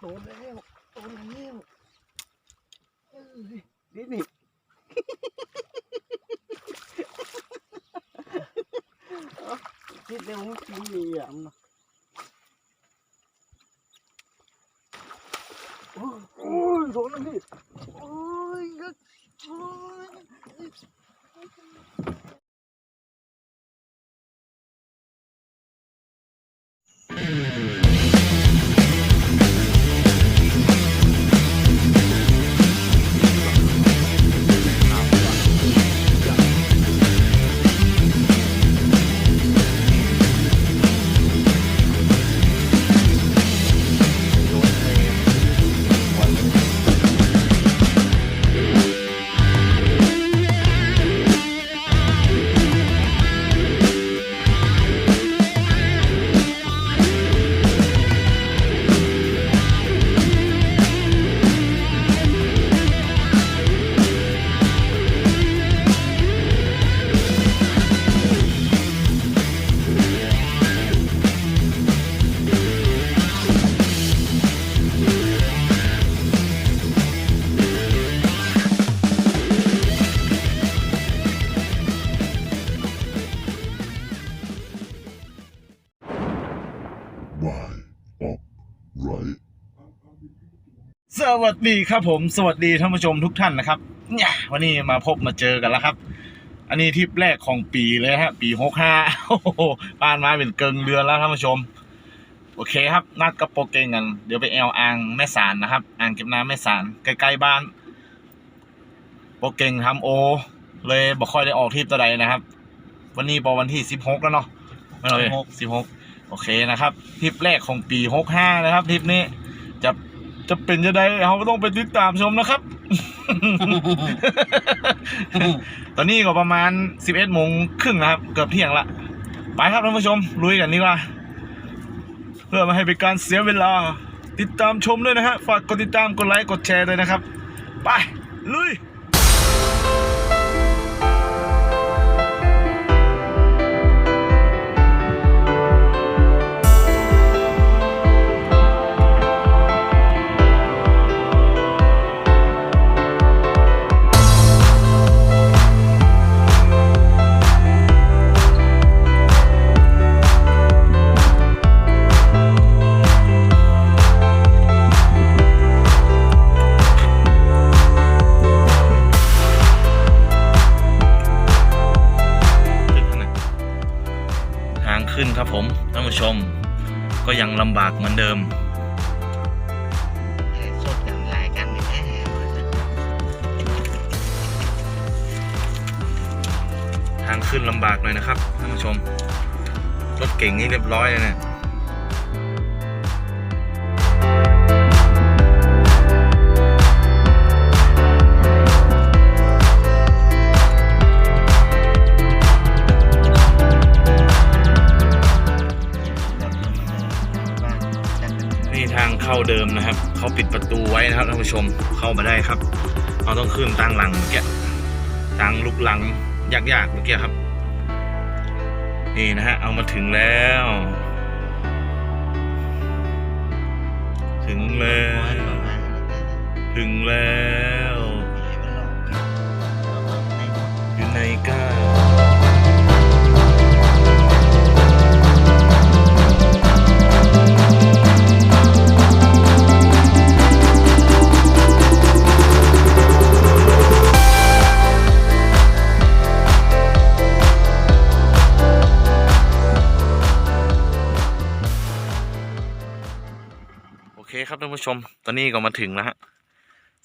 โดนแล้วโดนแล้วนี่นี่คิดเร็วมันกินดีอะมันโอ้ยโอ้ยโดนแล้วพี่โอ้ สวัสดีครับผม สวัสดีท่านผู้ชมทุกท่านนะครับเนี่ยวันนี้มาพบมาเจอกันแล้วครับ อันนี้ทริปแรกของปีเลยฮะ ปีหกห้าโอ้โหบ้านมาเป็นเกิงเดือนแล้วท่านผู้ชม โอเคครับ นัดกับโปรเกงกัน เดี๋ยวไปแอลอ่างแม่สารนะครับ อ่างเก็บน้ำแม่สารใกล้ๆบ้าน โปรเกงทำโอ เลยบอกค่อยได้ออกทริปตัวใดนะครับ วันนี้ปอวันที่สิบหกแล้วเนาะไม่เลยสิบหก โอเคนะครับทริปแรกของปีหกห้านะครับทริปนี้จะจะเป็นจะได้เราก็ต้องไปติดตามชมนะครับ ตอนนี้ก็ประมาณ11โมงครึ่งนะครับ เกือบเที่ยงละไปครับท่านผู้ชมลุยกันดีกว่า เพื่อไมาให้เป็นการเสียเวลา ติดตามชมด้วยนะฮะฝากกดติดตามกดไลค์กดแชร์ด้วยนะครับ ไปลุยำบากเหมือนเดิมสดอย่างไรกันเนี่ยทางขึ้นลำบากหน่อยนะครับท่านผู้ชม รถเก่งนี่เรียบร้อยเลยเนี่ย เข้าเดิมนะครับเขาปิดประตูไว้นะครับท่านผู้ชมเข้ามาได้ครับเราต้องขึ้นตั้งหลังเมื่อกี้ตั้งลุกหลังยากๆเมื่อกี้ครับนี่นะฮะเอามาถึงแล้ว ถึงแล้ว ถึงแล้ว ผู้ชม ตอนนี้ก็มาถึงแล้วฮะ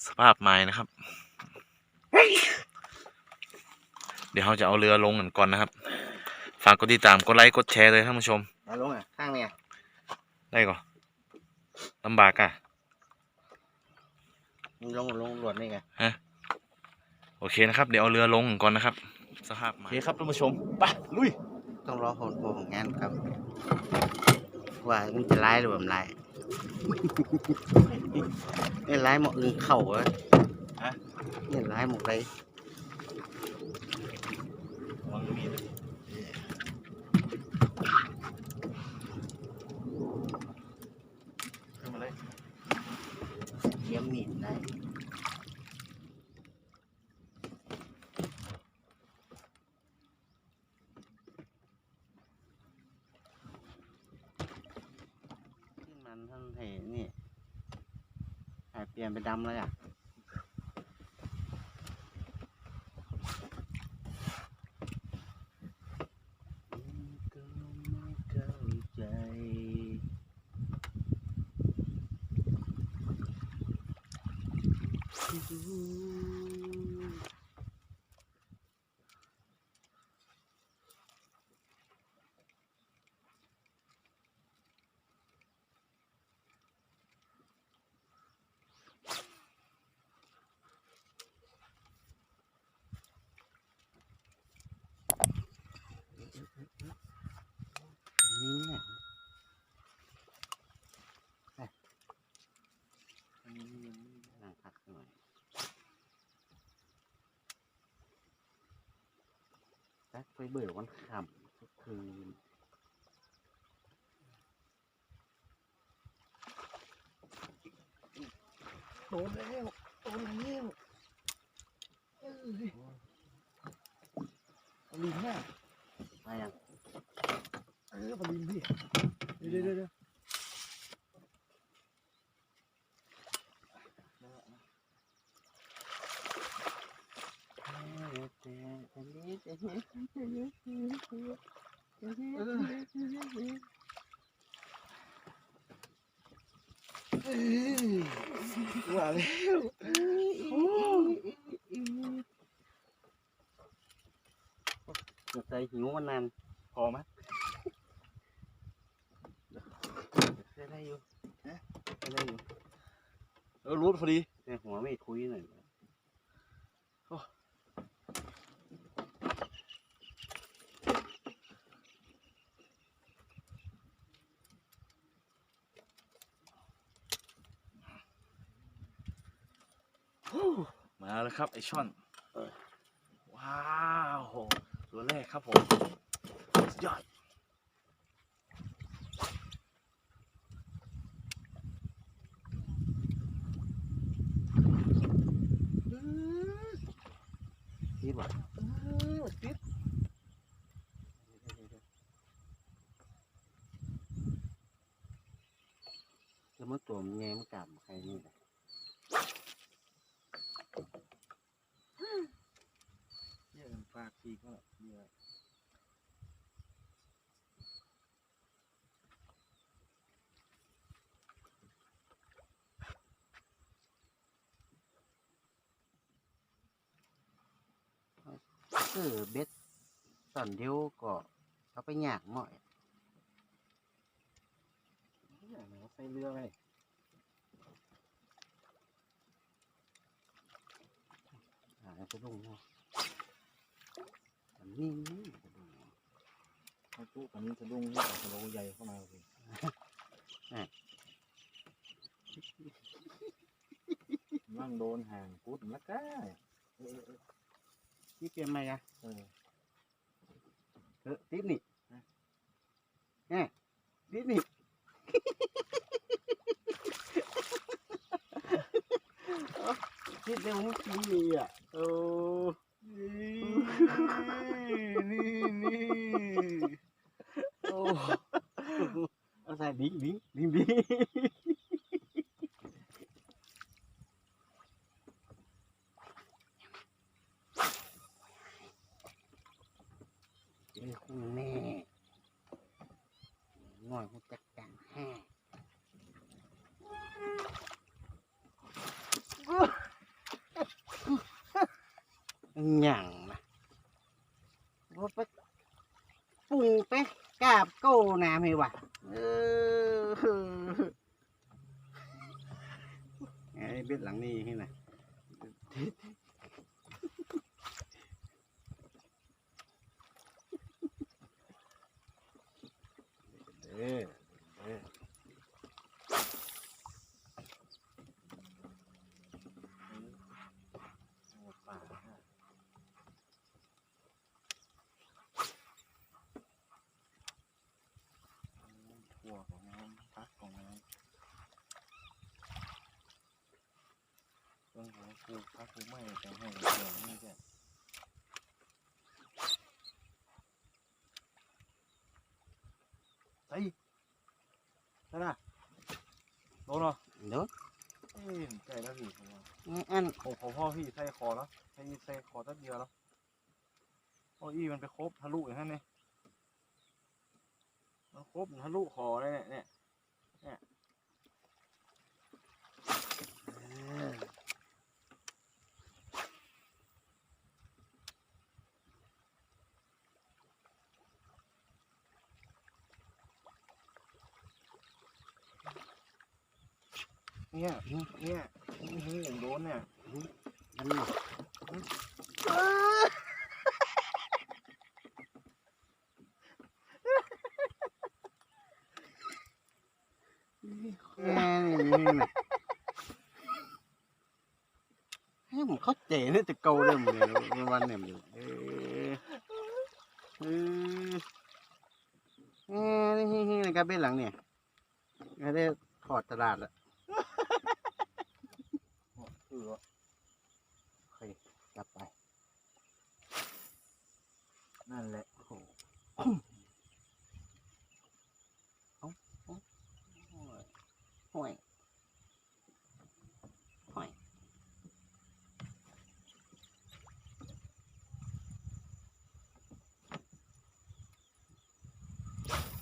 สภาพไม้นะครับ เดี๋ยวเราจะเอาเรือลงกันก่อนนะครับ ฝากกดติดตาม กดไลค์ กดแชร์เลยท่านผู้ชมมาลงอะ ข้างเนี่ย ได้ก่อนลำบากอะมึงลงลงหลวดนี่ไงโอเคนะครับ เดี๋ยวเอาเรือลงก่อนนะครับ สภาพไม้โอเคครับท่านผู้ชม ไปลุย ต้องรอผลของงานครับ ว่ามันจะไล่หรือแบบไล่ นี่ไล่หมอกอึงเข่าเหรอฮะนี่ไล่หมอกไรวางมีดขึ้นมาเลย มีดได้ขึ้นมันท่านเห็นนี่หาย เปลี่ยนเป็นดำเลยอะก็ไม่เข้าใจ นี่เนี่ยไปอันนี้ยังไม่นั่งพักหน่อย แป๊กไปเบื่อวันขำทุกคืนโดนแล้วโดนแล้วเอ้ยปลินน่ะมายังเออปลินพี่ เดี๋ยวเดี๋ยวเดี๋ย วเอ้ยว่าแล้วโอ้สงสัยหิวมานานพอไหมได้ได้อยู่ได้ได้อยู่เออรู้พอดีแต่หัวไม่คุยหน่อย มาแล้วครับไอช่อนว้าวตัวแรกครับผมสุดยอด คิดว่า เออติด แล้วมันตัวมันแง่มันกลับใครนี่แหละ เยี่ยมฝากทีก็เยอะคือเบ็ดสอนเดียวก็เอาไปหยากห น่อยเนี่ยเนาะใส่เรือไงหาไปลงเนาะอันนี้กระดุมเขาตู้กันนี้จะดุ้งนี่แต่โลใหญ่เข้ามาเลยนั่งโดนห่างกุดแล้วก็นี่เปลี่ยนไหมอะเออเออติดนี่แหมติดนี่ติดเร็วเมื่อกี้อะโอ้ นี่นี่โอ้เอาใส่ดิ้งดิ้งดิ้งดิ้งเอ้ยคุณแม่ง่อยกูจัดการให้ หยังนะว่าไปปรุงไปกราบโก้น้ำให้ วะเออไอ้เบ็ดหลังนี้ให้นะเออเออ ป่า ถั่วของน้ำพักของน้ มันของกูถ้ากูไม่แต่ให้เดี๋ยวนี่แกไอ้นั่นน่ะโดนเหร อเดี๋ยวเอ้ยใจแล้วพี่ผมว่าอันโอ้โหพ่อพี่ใส่คอแล้วใส่ใส่คอตั้งเดียวแล้วโอ้ยมันไปครบทะลุอย่างนั้นเนี่ยมันครบทะลุคอเลยเนี่ยเนี่ยเอ เนี่ย เนี่ยนี่อย่างโดนเนี่ยอันนี้ให้ผมเข้าใจเนี่ยจะเกาเรื่องเลยวันเนี่ยมันเออเออเออนี่นี่นะครับเป็นหลังเนี่ยไม่ได้ถอดตลาดละ คือโอเคกลับไป นั่นแหละโอ้โหเอาเอาห่วยห่วย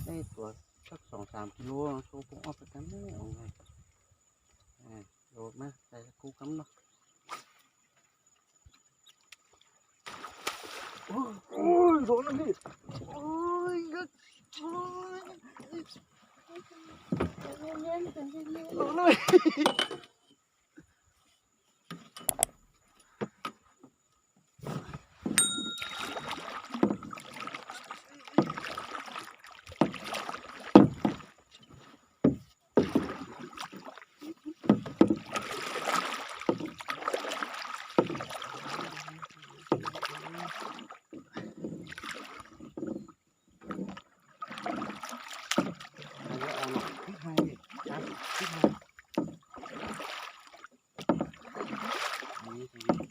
ได้ตัวสักสองสามกิโลโชว์ผมเอาไปกันไม่เอาไง อ่าโดดมาใส่ตะกูกำเนาะ โอ้ยโดนแล้วพี่โอ้ยก็โอ้ยโดนเลย เอาไว้เอาหน่อย พี่ไทยจับพี่ไทย อันนี้ใจเย็น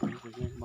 อันนี้ใจ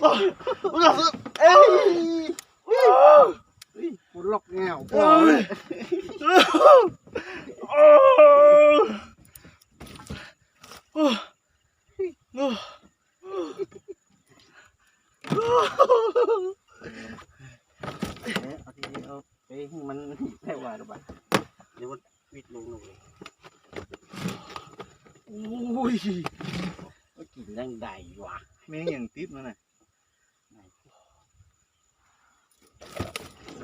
เอ้ยๆเฮ้ยกูล็อกแงวพ่อโอ้เลยยโอ้โอ้โ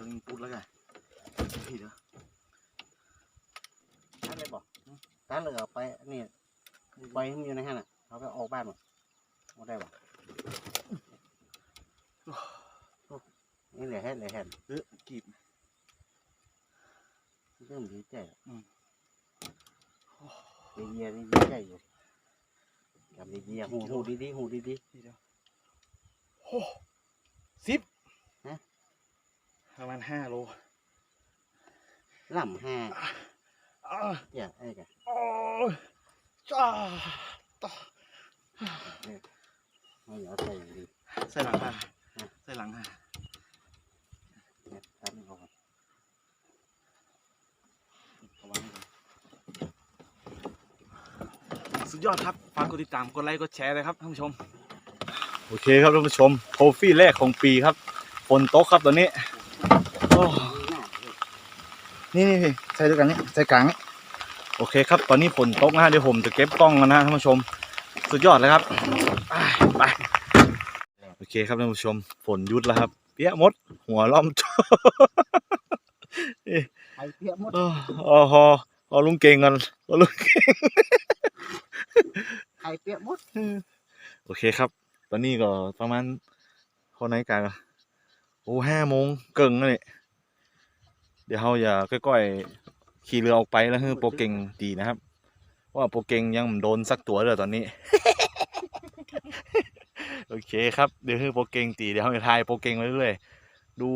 อ้เอ๊ะเอาทีนี้เอาไปให้มันได้ว่าหรือเปล่าเดี๋ยวมันวิดลงลงเลยโอ้ยก็กินดังใดวะแม่งอย่างติดมันน่ะสลิงปุ๊ดแล้วกันพี่เด้อท่านเลยบอกท่านเลยเอาไปนี่ไปให้มันอยู่ในห้างน่ะเอาไปออกบ้านหมดเอาได้ปะนี่แหละแฮะแหละแฮะเออกีบเริ่มดีใจอืมดีเยียดีดีใจอยู่กับดีเยียหูหูดีดีหูดีดีพี่เด้อโอ้สิบฮะประ มาณห้าโลล่ำห้าอ้าอย่าไอ้กะโอ้ยจ้าต่อไม่เอาใส่อย่างดีใส่หลังห่าใส่หลังห่าเนี่ยท่านเอาก่อนเอาไว้ก่อนสุดยอดครับฝากกดติดตามกดไลค์กดแชร์เลยครับท่านผู้ชม โอเคครับท่านผู้ชมโทฟี่แรกของปีครับฝนตกครับตอนนี้โอ้ห น้าเลยนี่นี่พี่ใส่ด้วยกันนี่ใส่กลางนี่โอเคครับ ตอนนี้ฝนตกนะฮะเดี๋ยวผมจะเก็บกล้องกันนะท่านผู้ชม สุดยอดเลยครับไปไปโอเคครับท่านผู้ชม ฝนหยุดแล้วครับ เปี้ยมด หัวล้อมไอ้เปียกหมดโอ้อ๋อฮอพอลุงเก่งกันพอลุงไอ้เปียกหมดโอเคครับ ตอนนี้ก็ประมาณเท่าไหนกันโอ้ห้าโมงเกิงแล้วนี่ เดี๋ยวเราอย่าค่อยๆขี่เรือออกไปแล้วให้โปรเก่งตีนะครับ ว่าโปรเก่งยังโดนสักตัวเลยตอนนี้ โอเคครับเดี๋ยวให้โปรเก่งตีเดี๋ยวเราจะทายโปรเก่งไปเรื่อยๆดู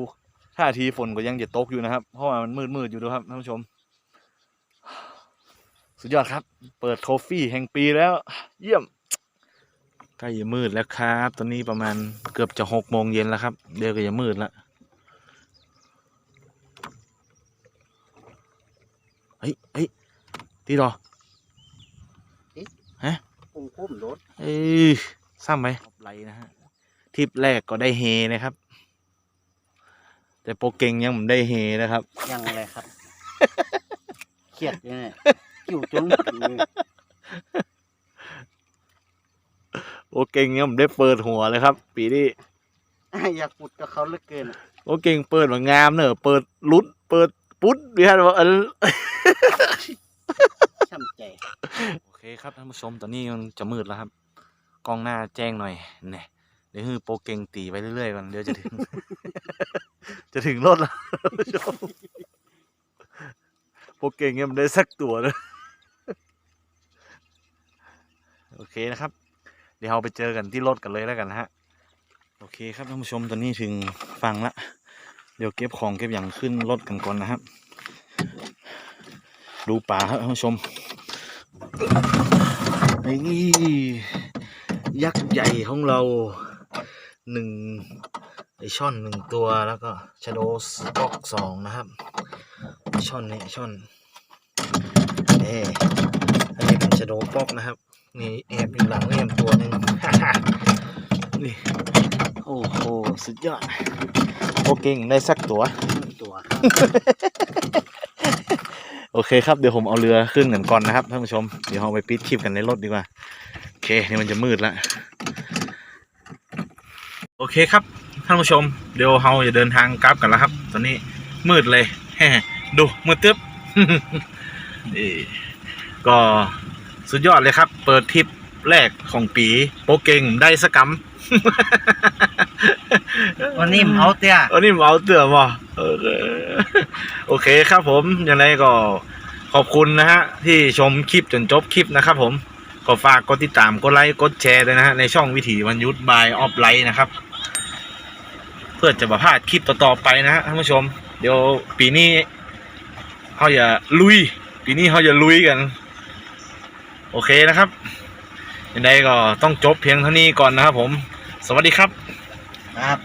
ท่าทีฝนก็ยังจะตกอยู่นะครับ เพราะว่ามันมืดๆอยู่ด้วยครับท่านผู้ชม สุดยอดครับ เปิดโทฟี่แห่งปีแล้ว เยี่ยมใกล้จะมืดแล้วครับ ตอนนี้ประมาณเกือบจะหกโมงเย็นแล้วครับ เดี๋ยวก็จะมืดแล้ว เฮ้ยเฮ้ยตีรอปุ้งปุ้มโดดเอ้ยซ้ำไหมไรนะฮะทริปแรกก็ได้เฮนะครับ แต่โปรเก่งยังไม่ได้เฮนะครับ ยังอะไรครับเครียดอยู่เนี่ยคิวจนมือโปรเก่งยังไม่ได้เปิดหัวเลยครับ ปีนี้อยากปุดกับเขาเหลือเกินโปรเก่งเปิดมางามเนอะเปิดลุดเปิด ปุ๊ดดิฮะว่าเออช่ำใจ โอเคครับท่านผู้ชมตอนนี้มันจะมืดแล้วครับ กล้องหน้าแจ้งหน่อยเนี่ยเดี๋ยวคือโปรเก่งตีไปเรื่อยๆก่อนเดี๋ยวจะถึง จะถึงรถแล้วท่านผู้ชมโปรเก่งยังไม่ได้สักตัวเลยโอเคนะครับ เดี๋ยวเราไปเจอกันที่รถกันเลยแล้วกันนะฮะ โอเคครับท่านผู้ชมตอนนี้ถึงฟังละ เดี๋ยวเก็บของเก็บอย่างขึ้นรถกันก่อนนะครับ ดูป่าครับท่านผู้ชมนี่ยักษ์ใหญ่ของเราหนึ่งไอช่อนหนึ่งตัวแล้วก็ชโดสต็อกสองนะครับช่อนนี่ช่อนเออันนี้เป็นชโดป๊อกนะครับนี่แอบอยู่หลังเล่มตัวหนึ่งนี่โอ้โหสุดยอด โอเก่งได้สักตัว ตัวโอเคครับเดี๋ยวผมเอาเรือขึ้นกันก่อนนะครับท่านผู้ชมเดี๋ยวเราไปปิดคลิปกันในรถดีกว่าโอเคนี่มันจะมืดแล้วโอเคครับท่านผู้ชม เดี๋ยวเราจะเดินทางกลับกันแล้วครับ ตอนนี้มืดเลยดูมืดตึ๊บนี่ก็สุดยอดเลยครับ เปิดทริปแรกของปีโปรเก่งได้สกกัม วันนี้เอาเตี้ยอันนี้ผมเอาเตือมาโอเคโอเคครับผมยังไงก็ขอบคุณนะฮะ ที่ชมคลิปจนจบคลิปนะครับผมก็ฝากกดติดตามกดไลค์กดแชร์ด้วยนะฮะ ในช่องวิถีวันยุทธบายออฟไลท์นะครับ เพื่อจะมาพลาดคลิปต่อๆไปนะฮะท่านผู้ชม เดี๋ยวปีนี้เขาอย่าลุย ปีนี้เขาอย่าลุยกัน โอเคนะครับยังไงก็ต้องจบเพียงเท่านี้ก่อนนะครับผม สวัสดีครับ ครับ